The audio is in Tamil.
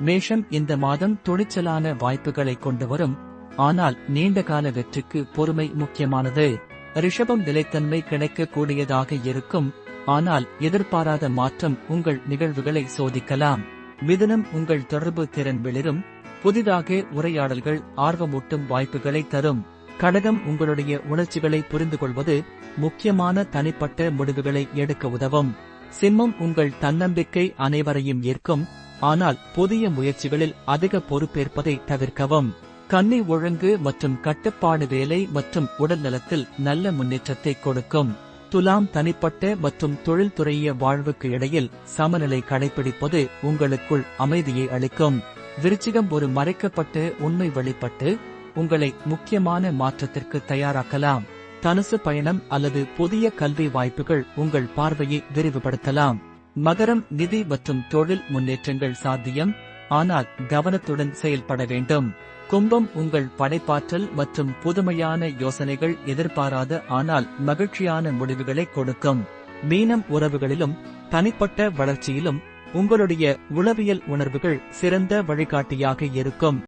மேஷம் இந்த மாதம் துணிச்சலான வாய்ப்புகளை கொண்டு வரும். ஆனால் நீண்டகால வெற்றிக்கு பொறுமை முக்கியமானது. ரிஷபம் நிலைத்தன்மை கிடைக்க கூடியதாக இருக்கும். ஆனால் எதிர்பாராத மாற்றம் உங்கள் நிகழ்வுகளை சோதிக்கலாம். மிதுனம் உங்கள் தொடர்பு திறன் வெளிரும். புதிதாக உரையாடல்கள் ஆர்வமூட்டும் வாய்ப்புகளை தரும். கடகம் உங்களுடைய உணர்ச்சிகளை புரிந்து கொள்வது முக்கியமான தனிப்பட்ட முடிவுகளை எடுக்க உதவும். சிம்மம் உங்கள் தன்னம்பிக்கை அனைவரையும் ஈர்க்கும். ஆனால் புதிய முயற்சிகளில் அதிக பொறுப்பேற்பதை தவிர்க்கவும். கண்ணி ஒழுங்கு மற்றும் கட்டுப்பாடு வேலை மற்றும் உடல் நலத்தில் நல்ல முன்னேற்றத்தை கொடுக்கும். துலாம் தனிப்பட்ட மற்றும் தொழில்துறைய வாழ்வுக்கு இடையில் சமநிலை கடைபிடிப்பது உங்களுக்குள் அமைதியை அளிக்கும். விருச்சிகம் ஒரு மறைக்கப்பட்ட உண்மை வெளிப்பட்டு உங்களை முக்கியமான மாற்றத்திற்கு தயாராக்கலாம். தனுசு பயணம் அல்லது புதிய கல்வி வாய்ப்புகள் உங்கள் பார்வையை விரிவுபடுத்தலாம். மகரம் நிதி மற்றும் தொழில் முன்னேற்றங்கள் சாத்தியம். ஆனால் கவனத்துடன் செயல்பட வேண்டும். கும்பம் உங்கள் படைப்பாற்றல் மற்றும் புதுமையான யோசனைகள் எதிர்பாராத ஆனால் மகிழ்ச்சியான முடிவுகளை கொடுக்கும். மீனம் உறவுகளிலும் தனிப்பட்ட வளர்ச்சியிலும் உங்களுடைய உளவியல் உணர்வுகள் சிறந்த வழிகாட்டியாக இருக்கும்.